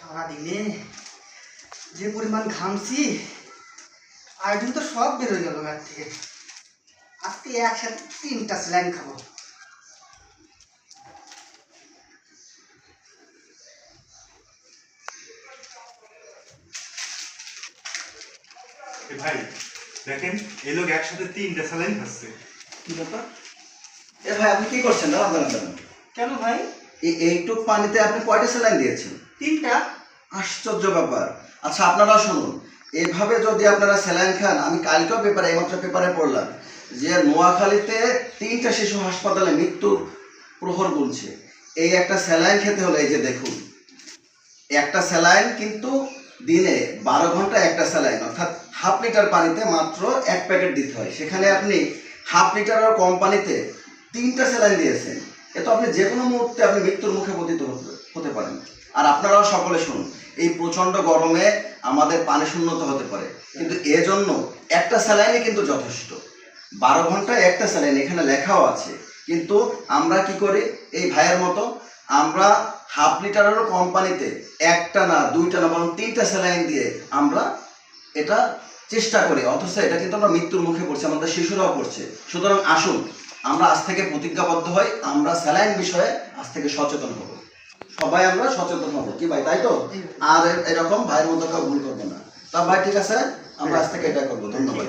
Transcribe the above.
সারাদিনে যে পরিমাণ ঘামছি আয়োজন তো সব বের হয়ে গেল গাছ থেকে। আজকে একসাথে তিনটা স্যালাইন খাব। এ ভাই দেখেন এই লোক একসাথে তিনটা স্যালাইন খাচ্ছে। কি ব্যাপার? এ ভাই আপনি কি করছেন? দাঁড়ান কেন ভাই? এই এইটুক পানিতে আপনি কয়টা স্যালাইন দিয়েছেন? তিনটা আশ্চর্য ব্যাপার। আচ্ছা আপনারা শুনুন। এভাবে যদি আপনারা স্যালাইন খান, আমি কালকেও পেপারে, এইমাত্র পেপারে পড়লাম যে নোয়াখালীতে তিনটা শিশু হাসপাতালে মৃত্যুর প্রহর গুনছে। এই একটা স্যালাইন খেতে হলে এই যে দেখুন, একটা স্যালাইন কিন্তু দিনে বারো ঘণ্টা একটা স্যালাইন, অর্থাৎ হাফ লিটার পানিতে মাত্র এক প্যাকেট দিতে হয়। সেখানে আপনি হাফ লিটারের কম পানিতে তিনটা স্যালাইন দিয়েছেন। এ তো আপনি যে কোনো মুহূর্তে আপনি মৃত্যুর মুখে পতিত হতে পারেন। আর আপনারাও সকলে শুনুন, এই প্রচণ্ড গরমে আমাদের পানি শূন্যতা হতে পারে। কিন্তু এজন্য একটা স্যালাইনই কিন্তু যথেষ্ট। বারো ঘন্টায় একটা স্যালাইন, এখানে লেখাও আছে। কিন্তু আমরা কি করি, এই ভাইয়ের মতো, আমরা হাফ লিটারেরও কম পানিতে একটা না, দুইটা না, বরং তিনটা স্যালাইন দিয়ে আমরা এটা চেষ্টা করি। অথচ এটা কিন্তু আমরা মৃত্যুর মুখে পড়ছি, আমাদের শিশুরাও পড়ছে। সুতরাং আসুন, আমরা আজ থেকে প্রতিজ্ঞাবদ্ধ হই, আমরা স্যালাইন বিষয়ে আজ থেকে সচেতন হব। সবাই আমরা সচেতন হব। কি ভাই তাই তো? আর এরকম ভাইয়ের মতো কেউ ভুল করব না। তা ভাই ঠিক আছে? আমরা আজ থেকে এটা করব। ধন্যবাদ।